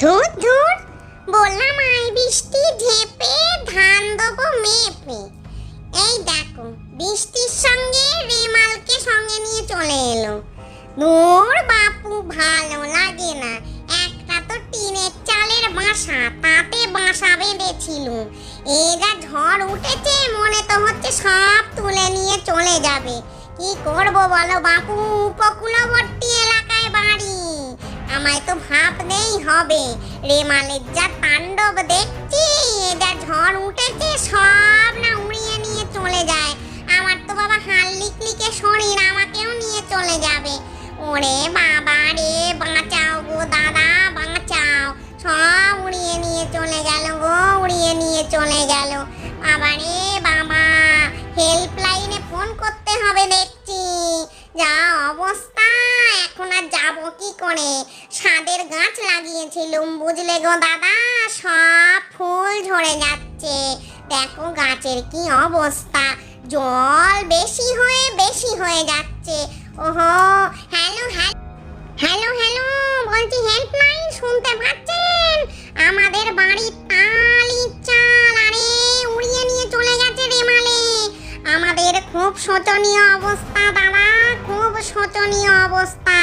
ধুর ধুর। বললাম আই বৃষ্টি ঝেপে ধান দেবো মেপে। এই দেখো, বৃষ্টির সঙ্গে রেমালকে সঙ্গে নিয়ে চলে এলো। দূর বাপু, ভালো লাগে না। একটা তো টিনের চালের বাসা, তাতে বাসা বেঁধেছিল। এই যা ঝড় উঠেছে, মনে তো হচ্ছে সব তুলে নিয়ে চলে যাবে। কি করব বলো বাপু? উপকূলবর্তী এলাকায় বাড়ি। আমায় তো ভাবতেই হবে। রেমালের যা তাণ্ডব দেখছি যা ঝড় উঠেছে, সব না উড়িয়ে নিয়ে চলে যায়। আমার তো বাবা হাল হাল্লিকলিকে শরীর আমাকেও নিয়ে চলে যাবে। ওরে বাবা রে, বাঁচাও গো দাদা, বাঁচাও। সব উড়িয়ে নিয়ে চলে গেল গো, উড়িয়ে নিয়ে চলে গেল। বাবা রে বাবা হেল্পলাইনে যাব কি করে? সাদের গাছ লাগিয়েছিলুম, বুঝলে গো দাদা সব ফুল ঝরে যাচ্ছে। দেখো গাছের কি অবস্থা। জল বেশি হয়ে বেশি হয়ে যাচ্ছে। ওহো, হ্যালো হ্যালো। হ্যালো হ্যালো, বলছি হেল্পলাইন শুনতে পাচ্ছেন? আমাদের বাড়ির টালি চাল শোচনীয় অবস্থা দাদা খুব শোচনীয় অবস্থা।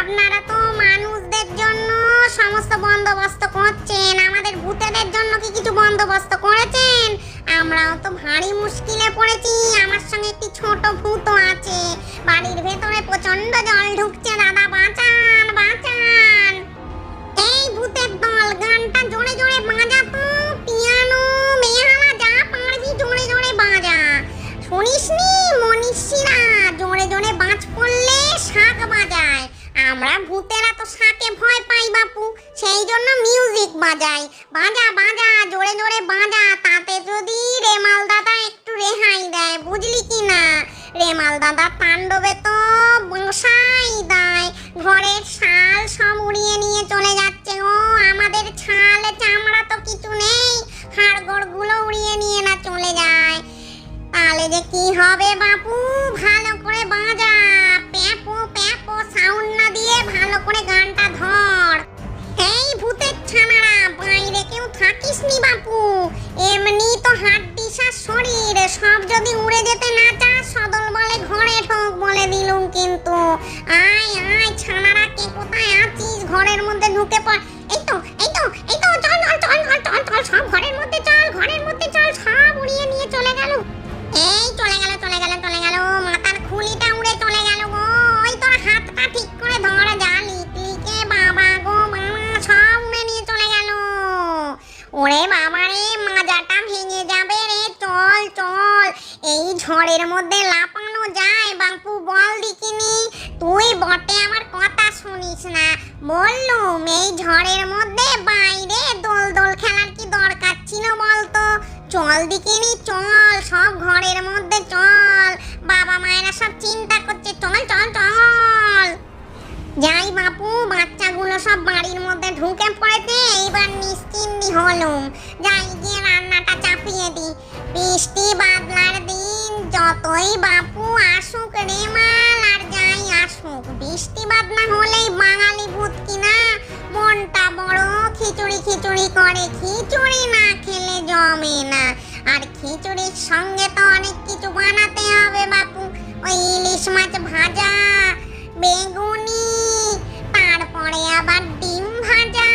আপনারা তো মানুষদের জন্য সমস্ত বন্দোবস্ত করছেন। আমাদের ভূতেদের জন্য কি কিছু বন্দোবস্ত করেছেন? আমরাও তো ভারী মুশকিলে পড়েছি। আমার সঙ্গে একটি ছোট ভূত আছে। বাড়ির ভেতরে প্রচণ্ড জল ঢুকছে, দাদা। বাজ শাক বাজায়। আমরা ভূতেরা তো শাকে ভয় পাই বাপু সেই জন্য মিউজিক বাজাই। বাজা বাজা, জোরে জোরে বাজা, তাতে যদি রেমাল দাদা একটু রেহাই দেয়, বুঝলি কি না? রেমাল দাদা তাণ্ডবে তো বসাই দেয়। ঘরের শাল সব উড়িয়ে নিয়ে চলে যাচ্ছে ও আমাদের ছাল চামড়া তো কিছু নেই, হাড়গোড়গুলো উড়িয়ে নিয়ে না চলে যায়। তাহলে যে কি হবে বাপু? ভালো করে বাজা। করে গানটা ধর। এই ভূতের ছানারা, বাইরে কেউ থাকিস নি বাপু। এমনি তো হাত দিশা শরীর, সব যদি উড়ে যেতে না চাস, সদল বলে ঘরে ঠোক বলে দিলুম কিন্তু। আয় আয়, ছানারা, কে কোথায় আছিস? ঘরের মধ্যে ঢুকে পড়। এই তো এই তো এই তো ঝড়ের মধ্যে লাপানো যায়, বাপু বল দিকিনি তুই বটে, আমার কথা শুনিস না। বললুম, এই ঝড়ের মধ্যে বাইরে দোল দোল খেলার কি দরকার ছিল বলতো? চল দিকিনি চল, সব ঘরের মধ্যে চল। বাবা মায়েরা সব চিন্তা করছে, চল চল চল। যাই বাপু, বাচ্চাগুলো সব বাড়ির মধ্যে ঢুকে পড়েছে, এইবার নিশ্চিন্তি হলুম। যাই গিয়ে রান্নাটা চাপিয়ে দিই। বৃষ্টি বাদলার দিন যতই বাপু আসুক রেমাল আর যাই আসুক, বৃষ্টি বাদলা হলেই বাঙালি ভূত কিনা? মনটা বড় খিচুড়ি খিচুড়ি করে, খিচুড়ি না খেলে জমে না। আর খিচুড়ির সঙ্গে তো অনেক কিছু বানাতে হবে বাপু। ওই ইলিশ মাছ ভাজা, বেগুনি, তারপরে আবার ডিম ভাজা,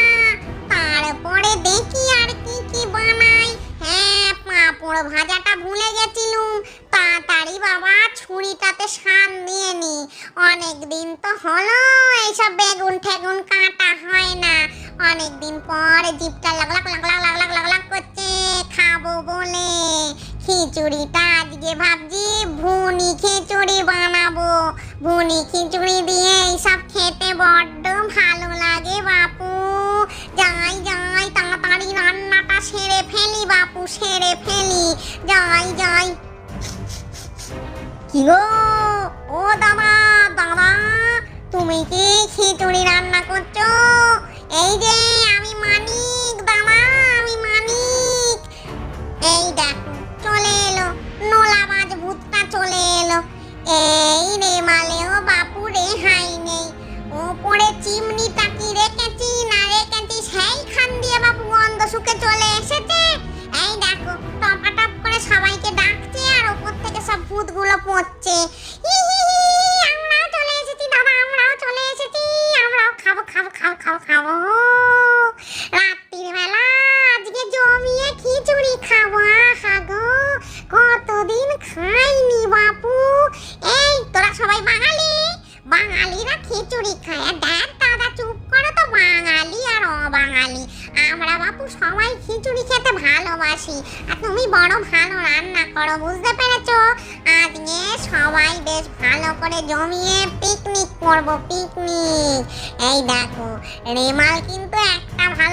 তারপরে দেখি আর কি কি বানাই। হ্যাঁ পাঁপড় ভাজাটা ভুলে গেছিলুম। তাড়াতাড়ি বাবা, ছুরিটাতে সান দিয়ে নি। অনেক দিন তো হলো, এইসব বেগুন ঠেগুন কাটা হয় না। অনেক দিন পর জিপটা লাগলাক লাগলাক লাগলাক লাগলাক করছে, খাব বলে। খিচুড়িটা আজকে ভাবছি ভুনি খিচুড়ি বানাবো। ভুনি খিচুড়ি দিয়ে এইসব খেতে বড্ড ভালো লাগে বাপু। যাই যাই, তাড়াতাড়ি রান্নাটা সেরে ফেলি বাপু, সেরে ফেলি। যাই যাই। কি গো ও দাদা দাদা তুমি কি খিচুড়ি রান্না করছ? এই যে খাব। রাত্রির বেলা আজকে জমিয়ে খিচুড়ি খাব হাগো কতদিন খাইনি বাপু। এই, তোরা সবাই বাঙালি? বাঙালিরা খিচুড়ি খায় আর দেখ দাদা চুপ করো তো বাঙালি আর অবাঙালি আমরা বাপু সবাই খিচুড়ি খেতে ভালোবাসি আর তুমি বড় ভালো রান্না করো, বুঝতে পেরেছ? আজকে সবাই বেশ ভালো করে জমিয়ে পিকনিক করব পিকনিক এই দেখো, রেমাল কিন্তু একটা ভালো